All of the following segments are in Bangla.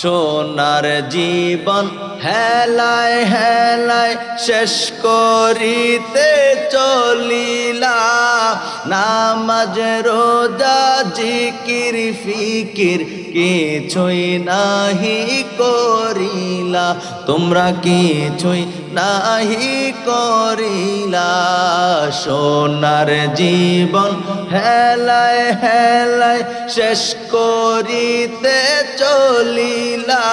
সোনার জীবন হেলায় হেলায় শেষ করিতে চলিলা। নামাজ রোজা জিকির ফিকির কিছুই নাহি করিলা, তোমরা কিছুই নাহি করিলা। সোনার জীবন হেলায় হেলায় শেষ করিতে চলিলা।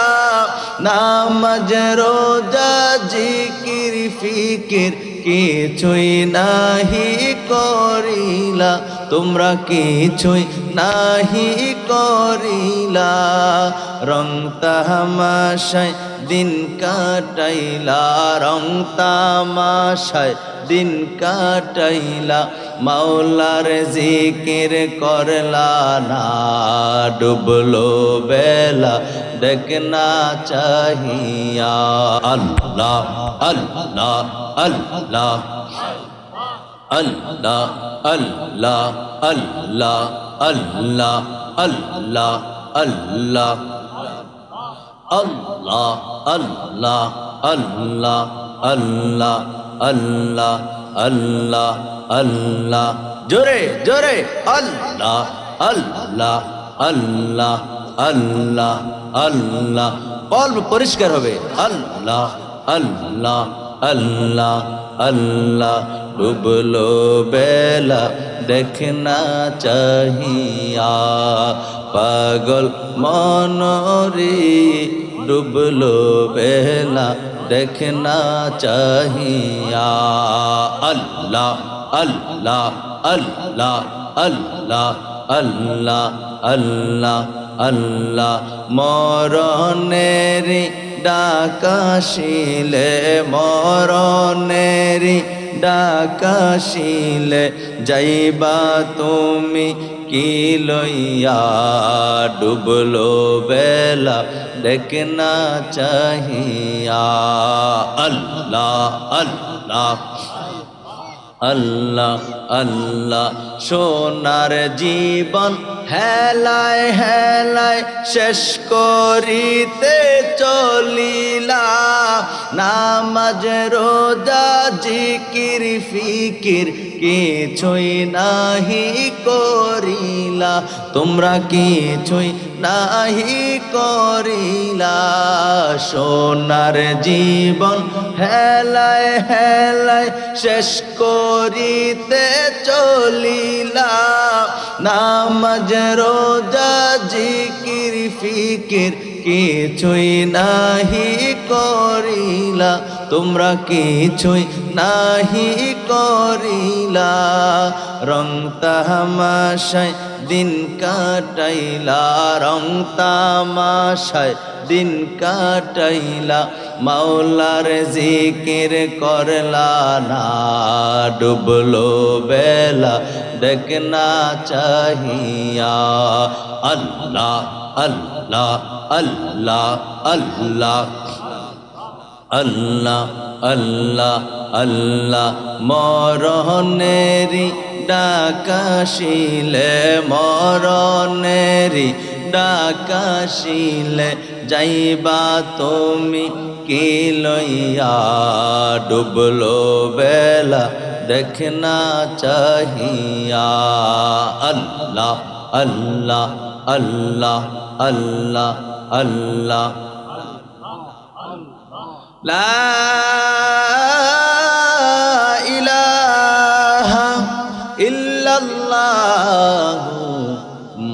নামাজ, রোজা, জিকির, ফিকির কিছুই নাহি করিলা। তোমরা কিছুই নাহি করিলা। রং তামাশায় দিন কাটাইলা, রং তামাশায় দিন কাটাইলা, মাওলার জিকির করলা, না ডুবলো বেলা দেখনা চাহিয়া। আল্লাহ আল্লাহ আল্লাহ আল্লাহ আল্লাহ আল্লাহ আল্লাহ আল্লাহ আল্লাহ। আল্লাহ আল্লাহ আল্লাহ আল্লাহ আল্লাহ আল্লাহ আল্লাহ জোরে জোরে আল্লাহ আল্লাহ আল্লাহ আল্লাহ আল্লাহ কল্প পরিষ্কার হবে আল্লাহ আল্লাহ আল্লাহ আল্লাহ ডুবলো বেলা দেখনা চাহিয়া পাগল মনরে ডুবলো বেলা দেখনা চাহিয়া। আল্লাহ আল্লাহ আল্লাহ আল্লাহ আল্লাহ আল্লাহ আল্লাহ। মরণেরি ডাকাশিলে মরণেরি ডাকাশিলে যাইবা তুমি কি লইয়া? ডুবলো বেলা দেখনা চাহিয়া। আল্লাহ আল্লাহ। আল্লাহ আল্লাহ সোনার জীবন হেলায় হেলায় শেষ করিতে চলিলা। নামাজ রোজা জিকির ফিকির কিছুই নাহি করিলা তোমরা কিছুই নাহি করিলা। সোনার জীবন হেলায় হেলায় শেষ করিতে চলিলা। নামাজ রোজা জিকির ফিকির কিছুই নাহি করিলা। তোমরা কিছুই নাহি করিলা। রং তামাশায় দিন কাটাইলা, রং তামাশায় দিন কাটাইলা, মাওলার জিকির করলা, না ডুবলো বেলা দেখনা চাহিয়া। আল্লাহ আল্লাহ আল্লাহ আল্লাহ আল্লাহ আল্লাহ আল্লাহ মরণেরি ডাকাশিলে মরণেরি ডাকাশিলে যাইবা তুমি কি লইয়া? ডুবলো বেলা দেখনা চাহিয়া। আল্লাহ আল্লাহ আল্লাহ আল্লাহ আল্লাহ। لا